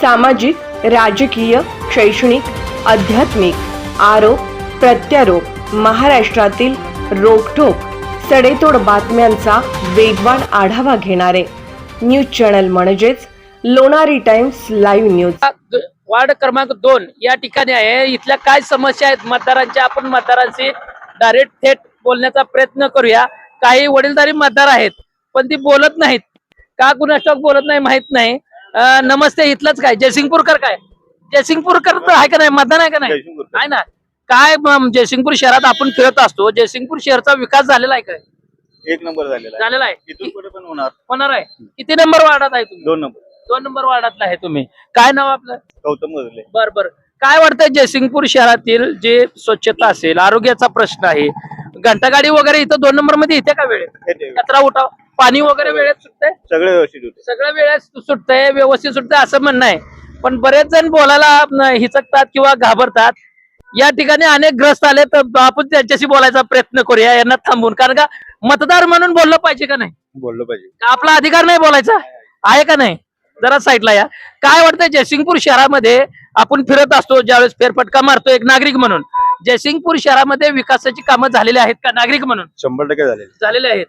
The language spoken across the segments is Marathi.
सामाजिक राजकीय शैक्षणिक आध्यात्मिक आरोप प्रत्यारोप महाराष्ट्रातील रोखोक सडेतोड बातम्यांचा वेगवान आढावा घेणारे न्यूज चॅनल म्हणजेच Lonari Times live news. Ward क्रमांक दोन या ठिकाणी आहे. इथल्या काय समस्या आहेत? मतदारांच्या आपण मतदारांशी डायरेक्ट थेट बोलण्याचा प्रयत्न करूया. काही वडीलधारी मतदार आहेत पण ती बोलत नाहीत. का कुणास्टॉक बोलत नाही माहीत नाही. नमस्ते इथलंच काय? जयसिंगपूरकर काय? जयसिंगपूरकर आहे का नाही? मतदान आहे का नाही. आहे ना? काय जयसिंगपूर शहरात आपण फिरत असतो. जयसिंगपूर शहरचा विकास झालेला आहे काय? एक नंबर झालेला आहे. झालेला आहे. पण होणार. होणार आहे. किती नंबर वार्डात आहे तुम्ही? दोन नंबर. दोन नंबर वार्डातला आहे तुम्ही. काय नाव आपलं? गौतम मजले बर बर. काय वाटतंय जयसिंगपूर शहरातील जे स्वच्छता असेल आरोग्याचा प्रश्न आहे घंटागाडी वगैरे इथं दोन नंबरमध्ये येते का वेळेत? कचरा उठाव पाणी वगैरे वेळेत सुटतंय? सगळे व्यवस्थित होते. सगळं वेळेत सुटतंय व्यवस्थित सुटतंय असं म्हणणं आहे. पण बरेच जण बोलायला हिचकतात किंवा घाबरतात. या ठिकाणी अनेक ग्रस्त आले तर आपण त्यांच्याशी बोलायचा प्रयत्न करूया यांना थांबून. कारण का मतदार म्हणून बोललं पाहिजे का नाही? बोललो पाहिजे. आपला अधिकार नाही बोलायचा? आहे का नाही? जरा साईडला या. काय वाटतंय जयसिंगपूर शहरामध्ये आपण फिरत असतो ज्यावेळेस फेरफटका मारतो एक नागरिक म्हणून. जयसिंगपूर शहरामध्ये विकासाची कामं झालेली आहेत का नागरिक म्हणून? शंभर टक्के झाले झालेले आहेत.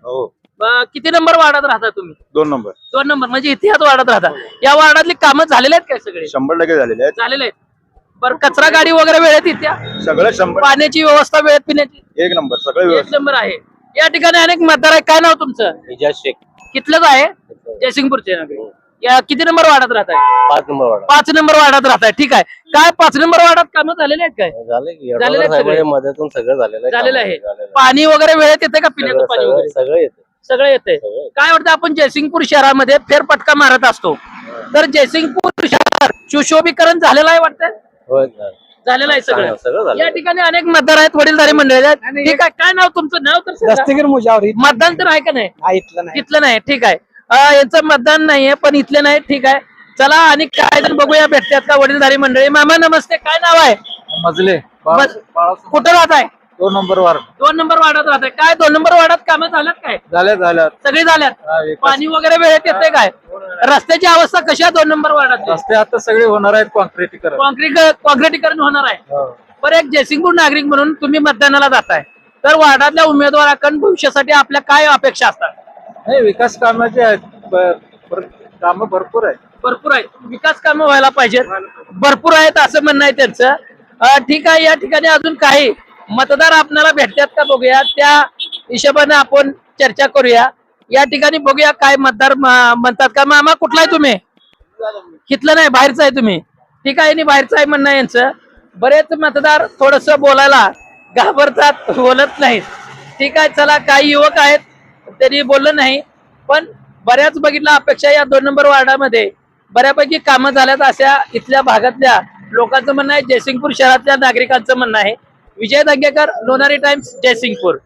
किती नंबर वार्डात राहता तुम्ही? दोन नंबर. दोन नंबर म्हणजे इथे ह्याच वार्डात राहता. या वार्डातली कामं झालेले आहेत काय सगळे? शंभर टक्के झालेले आहेत. झालेले आहेत. बरं कचरा गाडी वगैरे वेळेत येत्या? सगळं शंभर. पाण्याची व्यवस्था वेळेत पिण्याची? एक नंबर सगळं एक व्यवस्थित. नंबर आहे. या ठिकाणी अनेक मतदार आहे काय नाव तुमचं? इजाज शेख. कितलंच आहे? जयसिंगपूरचे नागरिक. या किती नंबर वार्डात राहत आहे पाच नंबर वाडा पाच नंबर वार्डात राहत आहे ठीक आहे. काय पाच नंबर वार्डात कामं झालेले आहेत काय? झाले की झालेले आहेत सगळे? सगळं झालेलं आहे. झालेलं आहे. झालेलं. पाणी वगैरे वेळेत येते का पिण्याचं सगळं पाणी सगळं वगैरे? सगळं येतं. सगळं येते. काय वाटतं आपण जयसिंगपूर शहरामध्ये फेरफटका मारत असतो? तर जयसिंगपूर शहर सुशोभीकरण झालेलं आहे वाटतं. झालेलं आहे सगळं. सगळं झालं. या ठिकाणी अनेक मतदार आहेत वडीलधारी मंडळी आहेत. ठीक आहे काय नाव तुमचं? नाव तर सांगा. दस्तगीर मुजावरी. मतदान तर आहे का नाही? हा इथलं नाही. ठीक आहे. यांचं मतदान नाहीये पण इथले नाही ठीक आहे. चला आणि काय जण बघूया भेटतात का वडीलधारी मंडळी. मामा नमस्ते काय नाव आहे? मजले बस. कुठं राहत आहे दोन नंबर वार दोन नंबर वार्डात राहत काय दोन नंबर वार्डात कामं झाल्यात काय? झाल्या झाल्या सगळी झाल्यात? हा, विकास. पाणी वगैरे वेळेत येते काय? रस्त्याची अवस्था कशी आहे दोन नंबर वार्डात? रस्ते आता सगळे होणार आहेत कॉन्क्रीटीकरण कॉन्क्रीट कॉन्क्रिटीकरण होणार आहे. बरं एक जयसिंगपूर नागरिक म्हणून तुम्ही मतदानाला जाताय. तर वार्डातल्या उमेदवाराकडून भविष्यासाठी आपल्या काय अपेक्षा असतात? नाही विकास कामाचे आहेत. काम भरपूर आहेत. भरपूर आहेत. विकास कामं व्हायला पाहिजेत. भरपूर आहेत असं म्हणणं आहे त्यांचं. अं, ठीक आहे या ठिकाणी अजून काही मतदार आपल्याला भेटतात का बघूया. त्या हिशोबाने आपण चर्चा करूया. या ठिकाणी बघूया काय मतदार म्हणतात का मामा कुठला आहे तुम्ही? कितलं नाही बाहेरचं आहे तुम्ही. ठीक आहे बाहेरचं आहे म्हणणं आहे यांचं. बरेच मतदार थोडस बोलायला घाबरतात बोलत नाहीत. ठीक आहे चला काही युवक आहेत त्यांनी बोललं नाही. पण बऱ्याच बघितलं अपेक्षा या दोन नंबर वार्डामध्ये. बऱ्यापैकी कामं झाल्यात अशा इथल्या भागातल्या लोकांचं म्हणणं आहे. जयसिंगपूर शहरातल्या नागरिकांचं म्हणणं आहे. विजय दंगेकर लोणारी टाइम्स जयसिंगपूर.